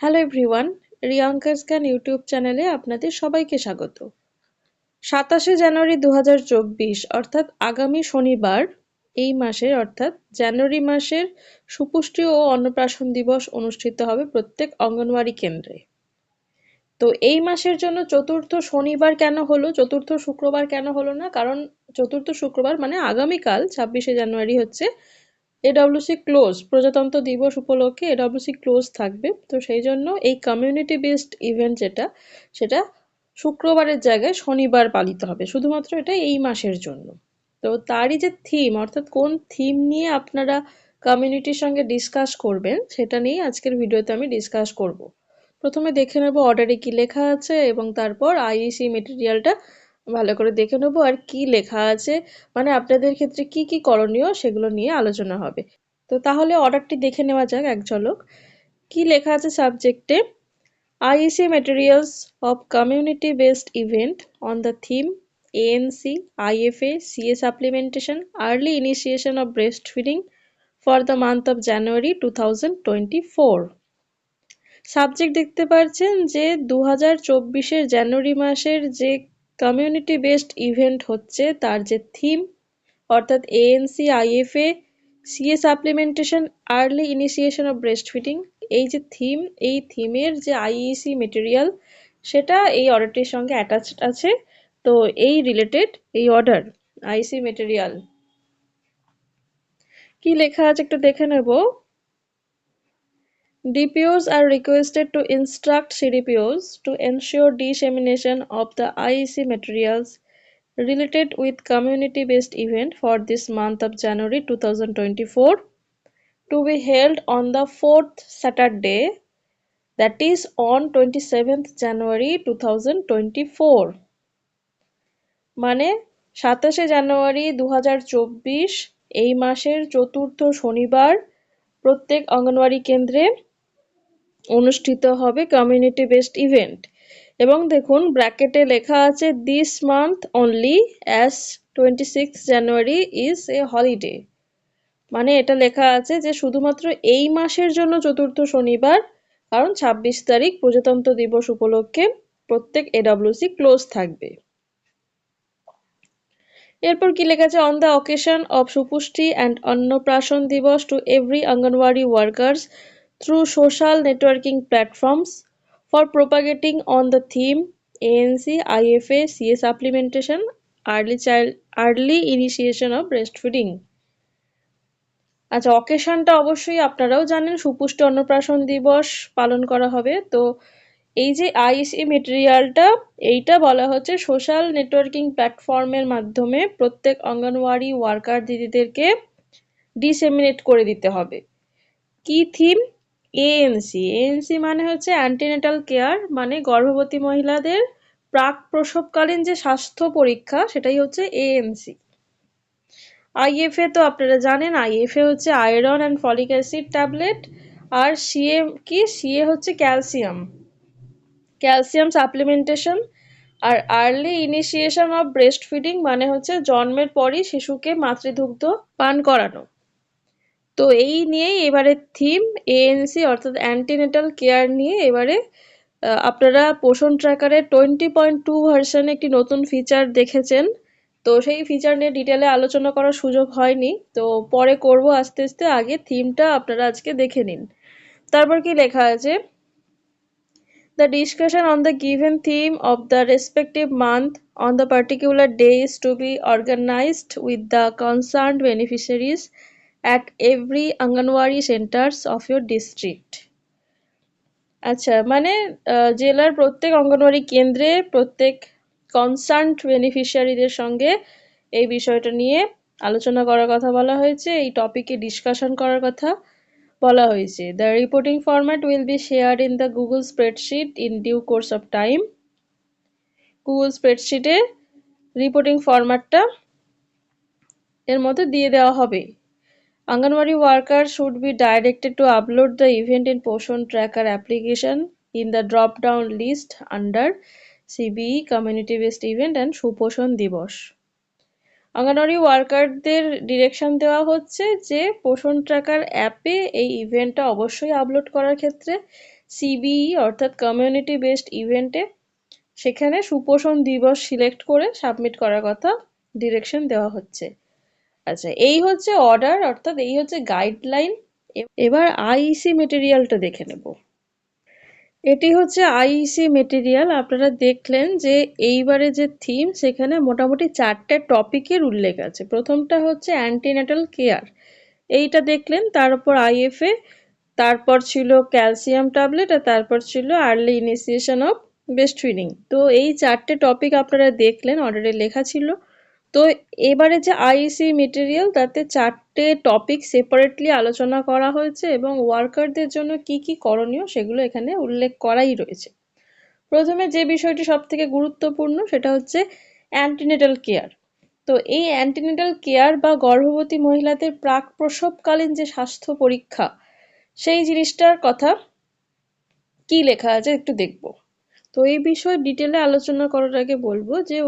Hello everyone রিয়াঙ্কার scan YouTube চ্যানেলে আপনাদের সবাইকে স্বাগত। সাতাশে জানুয়ারি দুহাজার চব্বিশ, অর্থাৎ আগামী শনিবার, এই মাসের, অর্থাৎ জানুয়ারি মাসের সুপুষ্টি ও অন্নপ্রাশন দিবস অনুষ্ঠিত হবে প্রত্যেক অঙ্গনওয়াড়ি কেন্দ্রে। তো এই মাসের জন্য চতুর্থ শনিবার কেন হলো? চতুর্থ শুক্রবার কেন হলো না? কারণ চতুর্থ শুক্রবার মানে আগামীকাল, ছাব্বিশে জানুয়ারি হচ্ছে এডব্লিউসি ক্লোজ প্রজাতন্ত্র দিবস উপলক্ষে এডব্লিউসি ক্লোজ থাকবে। তো সেই জন্য এই কমিউনিটি বেসড ইভেন্ট যেটা, সেটা শুক্রবারের জায়গায় শনিবার পালিত হবে। শুধুমাত্র এটা এই মাসের জন্য। তো তারই যে থিম অর্থাৎ কোন থিম নিয়ে আপনারা কমিউনিটির সঙ্গে ডিসকাস করবেন, সেটা নিয়ে আজকের ভিডিওতে আমি ডিসকাস করব। প্রথমে দেখে নেব অর্ডারে কি লেখা আছে এবং তারপর আইইসি মেটেরিয়ালটা ভালো করে দেখে নেব আর কি লেখা আছে। মানে আপনাদের ক্ষেত্রে কি কি করণীয় সেগুলো নিয়ে আলোচনা হবে। তো তাহলে অর্ডারটি দেখে নেওয়া যাক এক ঝলক। কি লেখা আছে সাবজেক্টে? IEC materials of community based event on the theme ANC IFA CA supplementation early initiation of breast feeding for the month of January two thousand twenty four subject দেখতে পাচ্ছেন যে দু হাজার চব্বিশের জানুয়ারি মাসের যে কমিউনিটি বেসড ইভেন্ট হচ্ছে তার যে থিম অর্থাৎ ANC IFA CA supplementation early initiation of breast feeding এই যে থিম এই থিমের যে আইইসি মেটেরিয়াল সেটা এই অর্ডারটির সঙ্গে অ্যাটাচড আছে। তো এই রিলেটেড এই অর্ডার আইসি মেটেরিয়াল কি লেখা আছে একটু দেখে নেব। DPOs are requested to instruct CDPOs to ensure dissemination of the IEC materials related with community-based event for this month of January 2024 to be held on the fourth Saturday that is on 27th January 2024 মানে সাতাশে জানুয়ারি দু হাজার চব্বিশ এই মাসের চতুর্থ শনিবার প্রত্যেক অঙ্গনওয়াড়ি কেন্দ্রে অনুষ্ঠিত হবে কমিউনিটি বেসড ইভেন্ট এবং দেখুন ব্র্যাকেটে লেখা আছে this month only as twenty six January is a holiday মানে এটা লেখা আছে যে শুধুমাত্র এই মাসের জন্য চতুর্থ শনিবার, কারণ ছাব্বিশ তারিখ প্রজাতন্ত্র দিবস উপলক্ষে প্রত্যেক এডব্লিউসি ক্লোজ থাকবে। এরপর কি লেখা আছে? On the occasion of Supushti and Annaprashan দিবস to every anganwadi workers through social networking platforms for propagating on the theme ANC, IFA, CA supplementation, early child early initiation of breastfeeding. আচ্ছা অকেশনটা অবশ্যই আপনারাও জানেন সুপুষ্ট অন্নপ্রাশন দিবস পালন করা হবে। তো এই যে আইসি মেটেরিয়ালটা এইটা বলা হচ্ছে সোশ্যাল নেটওয়ার্কিং প্ল্যাটফর্মের মাধ্যমে প্রত্যেক অঙ্গনওয়াড়ি ওয়ার্কার দিদিদেরকে ডিসেমিনেট করে দিতে হবে। কি থিম এএনসি এএনসি মানে হচ্ছে অ্যান্টিনেটাল কেয়ার মানে গর্ভবতী মহিলাদের প্রাক প্রসবকালীন যে স্বাস্থ্য পরীক্ষা, সেটাই হচ্ছে এএনসি আইএফএ তো আপনারা জানেন আইএফএ হচ্ছে iron and folic acid tablet R CA কি? সিএ হচ্ছে calcium calcium supplementation R early initiation of breast feeding মানে হচ্ছে জন্মের পরই শিশুকে মাতৃদুগ্ধ পান করানো। তো এই নিয়েই এবারে থিম এএনসি অর্থাৎ অ্যান্টিনেটাল কেয়ার নিয়ে এবারে আপনারা পোষণ ট্র্যাকারের টোয়েন্টি পয়েন্ট টু ভার্সনে একটি নতুন ফিচার দেখেছেন। তো সেই ফিচার নিয়ে ডিটেলে আলোচনা করার সুযোগ হয়নি। তো পরে করব আস্তে আস্তে, আগে থিমটা আপনারা আজকে দেখে নিন। তারপর কি লেখা আছে? The discussion on the given theme of the respective month on the particular day is to be organized with the concerned beneficiaries at every anganwadi centres of your district আচ্ছা মানে জেলার প্রত্যেক অঙ্গনওয়াড়ি কেন্দ্রে প্রত্যেক কনসার্নড বেনিফিশিয়ারিদের সঙ্গে এই বিষয়টা নিয়ে আলোচনা করার কথা বলা হয়েছে, এই টপিকে ডিসকাশন করার কথা বলা হয়েছে। The reporting format will be share in the Google spreadsheet in due course of time Google স্প্রেডশিটে reporting ফরম্যাটটা এর মধ্যে দিয়ে দেওয়া হবে। Anganwadi workers should be directed to upload the event in Poshon Tracker application in the drop-down list under CBE Community Based Event and Suposhon Dibosh. Anganwadi ওয়ার্কারদের direction দেওয়া হচ্ছে যে পোষণ ট্র্যাকার অ্যাপে এই ইভেন্টটা অবশ্যই আপলোড করার ক্ষেত্রে সিবিই অর্থাৎ কমিউনিটি বেসড ইভেন্টে সেখানে সুপোষণ দিবস সিলেক্ট করে সাবমিট করার কথা ডিরেকশন দেওয়া হচ্ছে আচ্ছা এই হচ্ছে অর্ডার অর্থাৎ এই হচ্ছে গাইডলাইন এবার আইইসি মেটেরিয়ালটা দেখে নেব। এটি হচ্ছে আইইসি মেটেরিয়াল আপনারা দেখলেন যে এইবারে যে থিম সেখানে মোটামুটি চারটে টপিকের উল্লেখ আছে। প্রথমটা হচ্ছে অ্যান্টিনেটাল কেয়ার এইটা দেখলেন তারপর আইএফএ তারপর ছিল ক্যালসিয়াম ট্যাবলেট আর তারপর ছিল early initiation of best feeding তো এই চারটে টপিক আপনারা দেখলেন অর্ডারে লেখা ছিল। তো এবারে যে আইসি মেটেরিয়াল তাতে চারটে টপিক সেপারেটলি আলোচনা করা হয়েছে এবং ওয়ার্কারদের জন্য কি কি করণীয় সেগুলো এখানে উল্লেখ করাই রয়েছে। প্রথমে যে বিষয়টি সব থেকে গুরুত্বপূর্ণ, সেটা হচ্ছে অ্যান্টিনেটাল কেয়ার তো এই অ্যান্টিনেটাল কেয়ার বা গর্ভবতী মহিলাদের প্রাক প্রসবকালীন যে স্বাস্থ্য পরীক্ষা, সেই জিনিসটার কথা কি লেখা আছে একটু দেখব। তো এই বিষয়ে ডিটেলে আলোচনা করার আগে বলব যে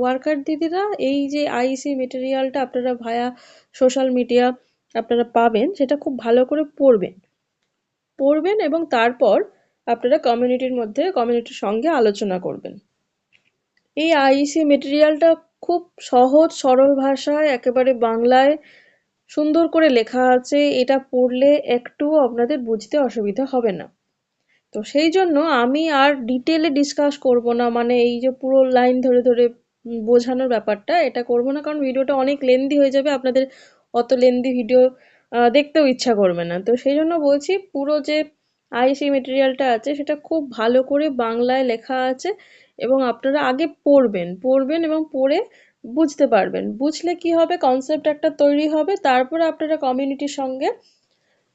ওয়ার্কার দিদিরা এই যে আইসি মেটেরিয়ালটা আপনারা ভায়া সোশ্যাল মিডিয়া আপনারা পাবেন, সেটা খুব ভালো করে পড়বেন। পড়বেন এবং তারপর আপনারা কমিউনিটির মধ্যে কমিউনিটির সঙ্গে আলোচনা করবেন। এই আইসি মেটেরিয়ালটা খুব সহজ, সরল ভাষায়, একেবারে বাংলায় সুন্দর করে লেখা আছে। এটা পড়লে একটু আপনাদের বুঝতে অসুবিধা হবে না। তো সেই জন্য আমি আর ডিটেলে ডিসকাস করব না মানে এই যে পুরো লাইন ধরে ধরে বোঝানোর ব্যাপারটা, এটা করব না, কারণ ভিডিওটা অনেক লেন্দি হয়ে যাবে, আপনাদের অত লেন্দি ভিডিও দেখতেও ইচ্ছা করবে না। তো সেই জন্য বলছি পুরো যে আইসি মেটেরিয়ালটা আছে, সেটা খুব ভালো করে বাংলায় লেখা আছে এবং আপনারা আগে পড়বেন পড়বেন এবং পড়ে বুঝতে পারবেন। বুঝলে কি হবে কনসেপ্ট একটা তৈরি হবে, তারপরে আপনারা কমিউনিটির সঙ্গে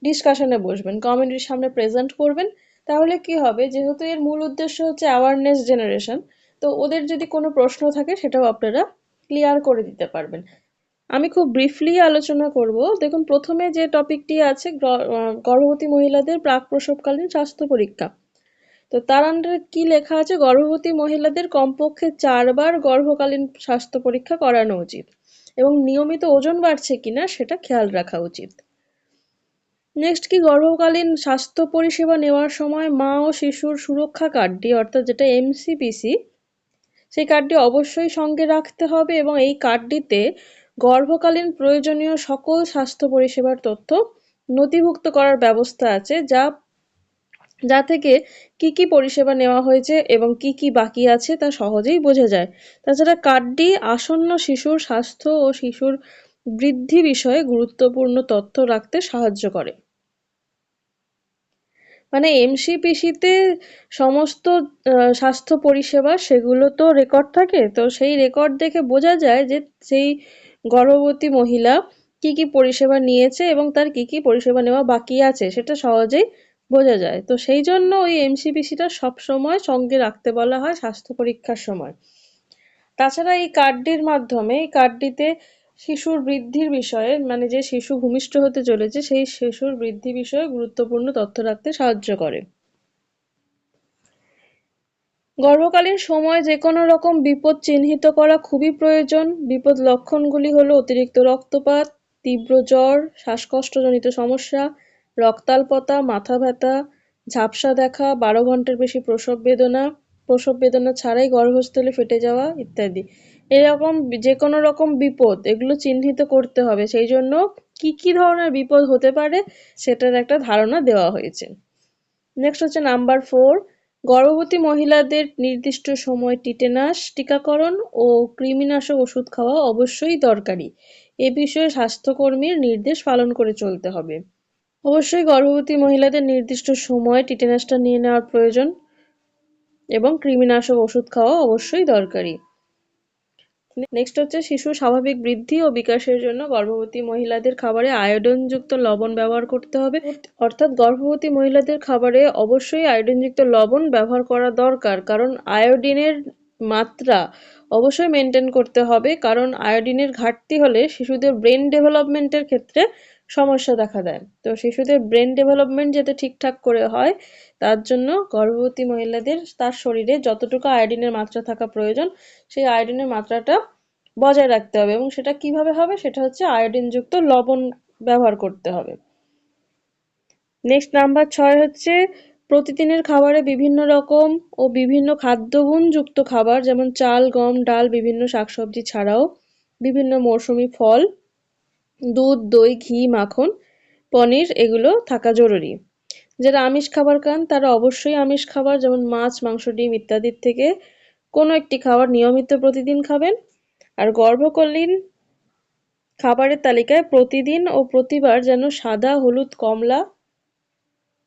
ডিসকাশনে বসবেন কমিউনিটির সামনে প্রেজেন্ট করবেন তাহলে কি হবে? যেহেতু এর মূল উদ্দেশ্য হচ্ছে অ্যাওয়ারনেস জেনারেশন তো ওদের যদি কোনো প্রশ্ন থাকে সেটাও আপনারা ক্লিয়ার করে দিতে পারবেন। আমি খুব ব্রিফলি আলোচনা করব। দেখুন, প্রথমে যে টপিকটি আছে গর্ভবতী মহিলাদের প্রাক প্রসবকালীন স্বাস্থ্য পরীক্ষা। তো তার আন্ডারে কি লেখা আছে? গর্ভবতী মহিলাদের কমপক্ষে চারবার গর্ভকালীন স্বাস্থ্য পরীক্ষা করানো উচিত এবং নিয়মিত ওজন বাড়ছে কিনা সেটা খেয়াল রাখা উচিত। নেক্সট কি? গর্ভকালীন স্বাস্থ্য পরিষেবা নেওয়ার সময় মা ও শিশুর সুরক্ষা কার্ডটি, অর্থাৎ যেটা এমসিপিসি সেই কার্ডটি অবশ্যই সঙ্গে রাখতে হবে এবং এই কার্ডটিতে গর্ভকালীন প্রয়োজনীয় সকল স্বাস্থ্য পরিষেবার তথ্য নথিভুক্ত করার ব্যবস্থা আছে, যা যা থেকে কি কি পরিষেবা নেওয়া হয়েছে এবং কি কি বাকি আছে তা সহজেই বোঝা যায়। তাছাড়া কার্ডটি আসন্ন শিশুর স্বাস্থ্য ও শিশুর বৃদ্ধি বিষয়ে গুরুত্বপূর্ণ তথ্য রাখতে সাহায্য করে। মানে এমসিপিসিতে সমস্ত স্বাস্থ্য পরিষেবা সেগুলো তো রেকর্ড থাকে। তো সেই রেকর্ড দেখে বোঝা যায় যে সেই গর্ভবতী মহিলা কি কি পরিষেবা নিয়েছে এবং তার কি কি পরিষেবা নেওয়া বাকি আছে সেটা সহজেই বোঝা যায়। তো সেই জন্য ওই এমসিপিসিটা সবসময় সঙ্গে রাখতে বলা হয় স্বাস্থ্য পরীক্ষার সময়। তাছাড়া এই কার্ডটির মাধ্যমে, এই কার্ডটিতে শিশুর বৃদ্ধির বিষয়ে মানে যে শিশু ভূমিষ্ঠ হতে চলেছে, সেই শিশুর বৃদ্ধি বিষয়ে গুরুত্বপূর্ণ তথ্য রাখতে সাহায্য করে। গর্ভকালীন সময় যে কোনো রকম বিপদ চিহ্নিত করা খুবই প্রয়োজন। বিপদ লক্ষণগুলি হলো অতিরিক্ত রক্তপাত, তীব্র জ্বর, শ্বাসকষ্টজনিত সমস্যা, রক্তাল্পতা, মাথা ব্যথা, ঝাপসা দেখা, বারো ঘণ্টার বেশি প্রসব বেদনা প্রসব বেদনা ছাড়াই গর্ভস্থলে ফেটে যাওয়া ইত্যাদি। এরকম যে কোনো রকম বিপদ, এগুলো চিহ্নিত করতে হবে। সেই জন্য কি কি ধরনের বিপদ হতে পারে সেটার একটা ধারণা দেওয়া হয়েছে। নেক্সট হচ্ছে নাম্বার ফোর গর্ভবতী মহিলাদের নির্দিষ্ট সময় টিটেনাস, টিকাকরণ ও কৃমিনাশক ওষুধ খাওয়া অবশ্যই দরকারি। এ বিষয়ে স্বাস্থ্যকর্মীর নির্দেশ পালন করে চলতে হবে। অবশ্যই গর্ভবতী মহিলাদের নির্দিষ্ট সময় টিটেনাসটা নিয়ে নেওয়ার প্রয়োজন এবং কৃমিনাশক ওষুধ খাওয়া অবশ্যই দরকারি। নেক্সট হচ্ছে শিশুর স্বাভাবিক বৃদ্ধি ও বিকাশের জন্য গর্ভবতী মহিলাদের খাবারে আয়োডনযুক্ত লবণ ব্যবহার করতে হবে। অর্থাৎ গর্ভবতী মহিলাদের খাবারে অবশ্যই আয়োডিনযুক্ত লবণ ব্যবহার করা দরকার, কারণ আয়োডিনের মাত্রা অবশ্যই মেনটেন করতে হবে, কারণ আয়োডিনের ঘাটতি হলে শিশুদের ব্রেন ডেভেলপমেন্টের ক্ষেত্রে সমস্যা দেখা দেয়। তো শিশুদের ব্রেন ডেভেলপমেন্ট যাতে ঠিকঠাক করে হয়, তার জন্য গর্ভবতী মহিলাদের তার শরীরে যতটুকু আয়োডিনের মাত্রা থাকা প্রয়োজন, সেই আয়োডিনের মাত্রাটা বজায় রাখতে হবে এবং সেটা কীভাবে হবে সেটা হচ্ছে আয়োডিনযুক্ত লবণ ব্যবহার করতে হবে। নেক্সট নাম্বার ছয় হচ্ছে প্রতিদিনের খাবারে বিভিন্ন রকম ও বিভিন্ন খাদ্যগুণযুক্ত খাবার, যেমন চাল, গম, ডাল, বিভিন্ন শাকসবজি ছাড়াও বিভিন্ন মৌসুমি ফল দুধ, দই, ঘি, মাখন, পনির, এগুলো থাকা জরুরি। যারা আমিষ খাবার খান, তারা অবশ্যই আমিষ খাবার, যেমন মাছ, মাংস, ডিম ইত্যাদির থেকে কোনো একটি খাবার নিয়মিত প্রতিদিন খাবেন। আর গর্ভকালীন খাবারের তালিকায় প্রতিদিন ও প্রতিবার যেন সাদা, হলুদ, কমলা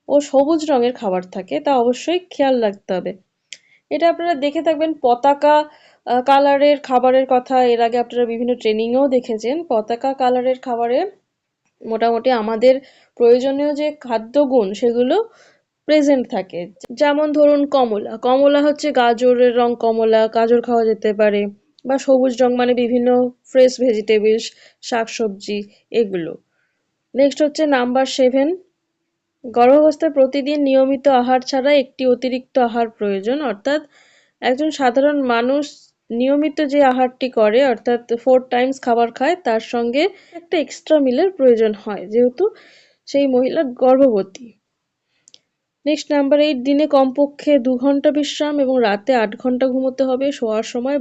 ও সবুজ রঙের খাবার থাকে, তা অবশ্যই খেয়াল রাখতে হবে। এটা আপনারা দেখে থাকবেন, পতাকা কালারের খাবারের কথা এর আগে আপনারা বিভিন্ন ট্রেনিংয়েও দেখেছেন। পতাকা কালারের খাবারে মোটামুটি আমাদের প্রয়োজনীয় যে খাদ্যগুণ সেগুলো প্রেজেন্ট থাকে। যেমন ধরুন কমলা। কমলা হচ্ছে গাজরের রং কমলা, গাজর খাওয়া যেতে পারে বা সবুজ রং মানে বিভিন্ন ফ্রেশ ভেজিটেবলস শাকসবজি এগুলো। নেক্সট হচ্ছে নাম্বার সেভেন গর্ভাবস্থায় প্রতিদিন নিয়মিত আহার ছাড়া একটি অতিরিক্ত আহার প্রয়োজন। অর্থাৎ একজন সাধারণ মানুষ নিয়মিত যে আহারটি করে, অর্থাৎ ফোর টাইমস খাবার খায়, তার সঙ্গে একটা এক্সট্রা মিলের প্রয়োজন হয়, যেহেতু সেই মহিলা গর্ভবতী। নেক্সট নাম্বার এইট দিনে কমপক্ষে দু ঘণ্টা বিশ্রাম এবং রাতে আট ঘণ্টা ঘুমোতে হবে। শোয়ার সময়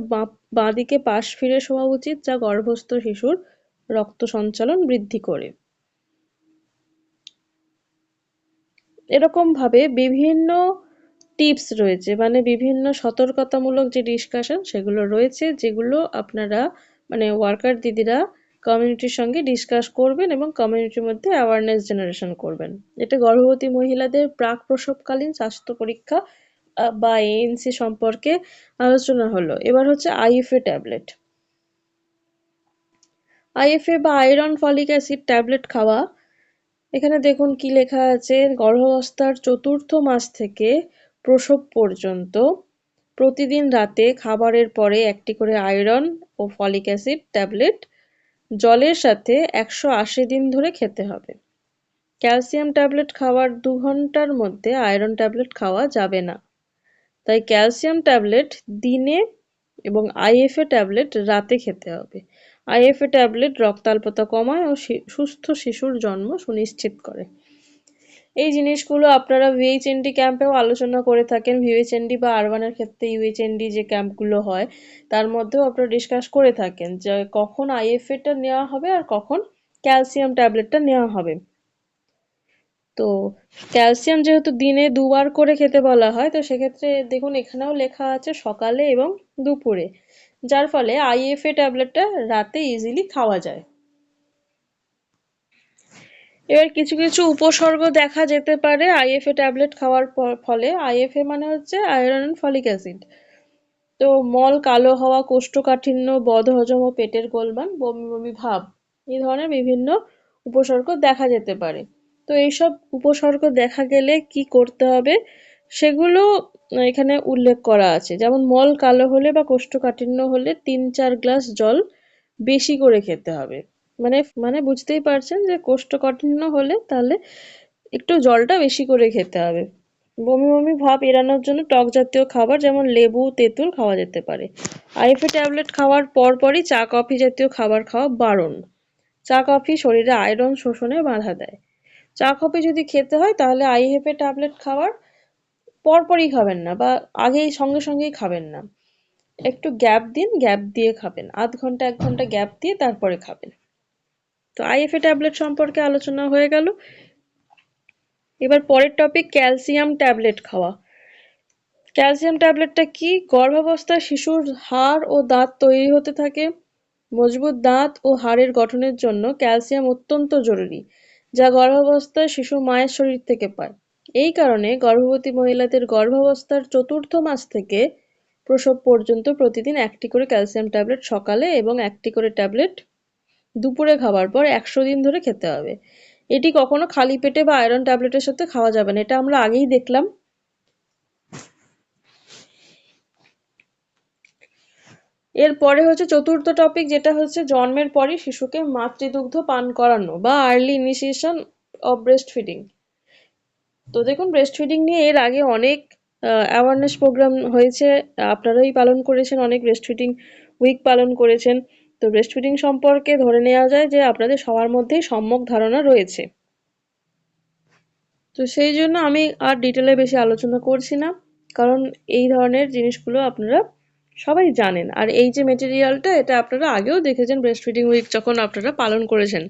বাঁ দিকে পাশ ফিরে শোয়া উচিত, যা গর্ভস্থ শিশুর রক্ত সঞ্চালন বৃদ্ধি করে। এরকম ভাবে বিভিন্ন টিপস রয়েছে মানে বিভিন্ন সতর্কতামূলক যে ডিসকাশন সেগুলো রয়েছে, যেগুলো আপনারা মানে ওয়ার্কার দিদিরা কমিউনিটির সঙ্গে ডিসকাস করবেন এবং কমিউনিটির মধ্যে অ্যাওয়ারনেস জেনারেশন করবেন। এটা গর্ভবতী মহিলাদের প্রাক প্রসবকালীন স্বাস্থ্য পরীক্ষা বা এএনসি সম্পর্কে আলোচনা হলো। এবার হচ্ছে আইএফএ ট্যাবলেট আইএফএ বা আয়রন ফলিক অ্যাসিড ট্যাবলেট খাওয়া। এখানে দেখুন কি লেখা আছে, গর্ভাবস্থার চতুর্থ মাস থেকে প্রসব পর্যন্ত প্রতিদিন রাতে খাবারের পরে একটি করে আয়রন ও ফলিক অ্যাসিড ট্যাবলেট জলের সাথে একশো আশি দিন ধরে খেতে হবে। ক্যালসিয়াম ট্যাবলেট খাওয়ার দু ঘণ্টার মধ্যে আয়রন ট্যাবলেট খাওয়া যাবে না। তাই ক্যালসিয়াম ট্যাবলেট দিনে এবং আইএফএ ট্যাবলেট রাতে খেতে হবে। আইএফএ ট্যাবলেট রক্তাল্পতা কমায় ও সুস্থ শিশুর জন্ম সুনিশ্চিত করে। এই জিনিসগুলো আপনারা ভিএইচএনডি ক্যাম্পেও আলোচনা করে থাকেন। ভিএইচএনডি বা আরবানের ক্ষেত্রে ইউএইচএনডি যে ক্যাম্পগুলো হয়, তার মধ্যেও আপনারা ডিসকাস করে থাকেন যে কখন আইএফএটা নেওয়া হবে আর কখন ক্যালসিয়াম ট্যাবলেটটা নেওয়া হবে। তো ক্যালসিয়াম যেহেতু দিনে দুবার করে খেতে বলা হয়, তো সেক্ষেত্রে দেখুন এখানেও লেখা আছে সকালে এবং দুপুরে, যার ফলে আইএফএ ট্যাবলেটটা রাতে ইজিলি খাওয়া যায়। এবার কিছু কিছু উপসর্গ দেখা যেতে পারে আইএফএ ট্যাবলেট খাওয়ার ফলে। আইএফএ মানে হচ্ছে আয়রন ফলিক অ্যাসিড। তো মল কালো হওয়া, কোষ্ঠকাঠিন্য, বদহজম ও পেটের গোলবান বমি বমি, ভাব এই ধরনের বিভিন্ন উপসর্গ দেখা যেতে পারে। তো এইসব উপসর্গ দেখা গেলে কি করতে হবে সেগুলো এখানে উল্লেখ করা আছে। যেমন মল কালো হলে বা কোষ্ঠকাঠিন্য হলে তিন চার গ্লাস জল বেশি করে খেতে হবে। মানে মানে বুঝতেই পারছেন যে কোষ্ঠকাঠিন্য হলে তাহলে একটু জলটা বেশি করে খেতে হবে। বমি বমি ভাব এড়ানোর জন্য টক জাতীয় খাবার যেমন লেবু, তেঁতুল খাওয়া যেতে পারে। আইফি ট্যাবলেট খাওয়ার পরপরই চা, কফি জাতীয় খাবার খাওয়া বারণ। চা, কফি শরীরে আয়রন শোষণে বাধা দেয়। চা, কফি যদি খেতে হয় তাহলে আইহেফে ট্যাবলেট খাওয়ার পরপরই খাবেন না বা আগেই সঙ্গে সঙ্গেই খাবেন না। একটু গ্যাপ দিন, গ্যাপ দিয়ে খাবেন। আধ ঘণ্টা, এক ঘণ্টা গ্যাপ দিয়ে তারপরে খাবেন। তো আইএফএ ট্যাবলেট সম্পর্কে আলোচনা হয়ে গেল। এবার পরের টপিক ক্যালসিয়াম ট্যাবলেট খাওয়া। ক্যালসিয়াম ট্যাবলেটটা কি? গর্ভাবস্থায় শিশুর হাড় ও দাঁত তৈরি হতে থাকে। মজবুত দাঁত ও হাড়ের গঠনের জন্য ক্যালসিয়াম অত্যন্ত জরুরি, যা গর্ভাবস্থায় শিশু মায়ের শরীর থেকে পায়। এই কারণে গর্ভবতী মহিলাদের গর্ভাবস্থার চতুর্থ মাস থেকে প্রসব পর্যন্ত প্রতিদিন একটি করে ক্যালসিয়াম ট্যাবলেট সকালে এবং একটি করে ট্যাবলেট দুপুরে খাবার পর একশো দিন ধরে খেতে হবে। এটি কখনো খালি পেটে বা আয়রন ট্যাবলেটের সাথে খাওয়া যাবে না, এটা আমরা আগেই দেখলাম। এরপরে হচ্ছে চতুর্থ টপিক যেটা হচ্ছে জন্মের পরই শিশুকে মাতৃদুগ্ধ পান করানো বা early initiation of breast feeding তো দেখুন ব্রেস্ট ফিডিং নিয়ে এর আগে অনেক অ্যাওয়ারনেস প্রোগ্রাম হয়েছে। আপনারাই পালন করেছেন, অনেক ব্রেস্ট ফিডিং উইক পালন করেছেন। তো ব্রেস্ট ফিডিং সম্পর্কে ধরে নেওয়া যায় যে আপনাদের সবার মধ্যেই সম্যক ধারণা রয়েছে। তো সেই জন্য আমি আর ডিটেলে বেশি আলোচনা করছি না, কারণ এই ধরনের জিনিসগুলো আপনারা সবাই জানেন। আর এই যে মেটেরিয়ালটা এটা আপনারা আগেও দেখেছেন ব্রেস্ট ফিডিং উইক যখন আপনারা পালন করেছেন।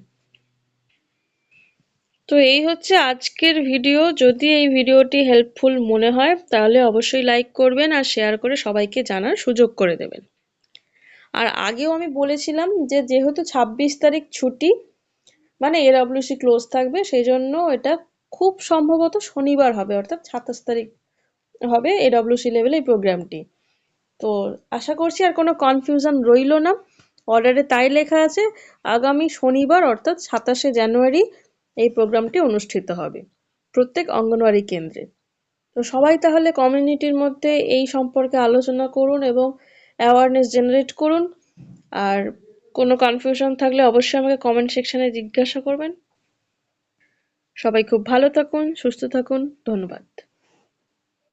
তো এই হচ্ছে আজকের ভিডিও যদি এই ভিডিওটি হেল্পফুল মনে হয়, তাহলে অবশ্যই লাইক করবেন আর শেয়ার করে সবাইকে জানার সুযোগ করে দেবেন। আর আগেও আমি বলেছিলাম যে যেহেতু ছাব্বিশ তারিখ ছুটি মানে এডব্লিউসি ক্লোজ থাকবে সেই জন্য এটা খুব সম্ভবত শনিবার হবে, অর্থাৎ সাতাশ তারিখ হবে এডব্লিউসি লেভেলে এই প্রোগ্রামটি তো আশা করছি আর কোনো কনফিউশন রইল না। অর্ডারে তাই লেখা আছে, আগামী শনিবার, অর্থাৎ সাতাশে জানুয়ারি, এই প্রোগ্রামটি অনুষ্ঠিত হবে, প্রত্যেক অঙ্গনওয়াড়ি কেন্দ্রে। তো সবাই তাহলে কমিউনিটির মধ্যে এই সম্পর্কে আলোচনা করুন এবং অ্যাওয়ারনেস জেনারেট করুন। আর কোনো কনফিউশন থাকলে অবশ্যই আমাকে কমেন্ট সেকশনে জিজ্ঞাসা করবেন। সবাই খুব ভালো থাকুন, সুস্থ থাকুন, ধন্যবাদ।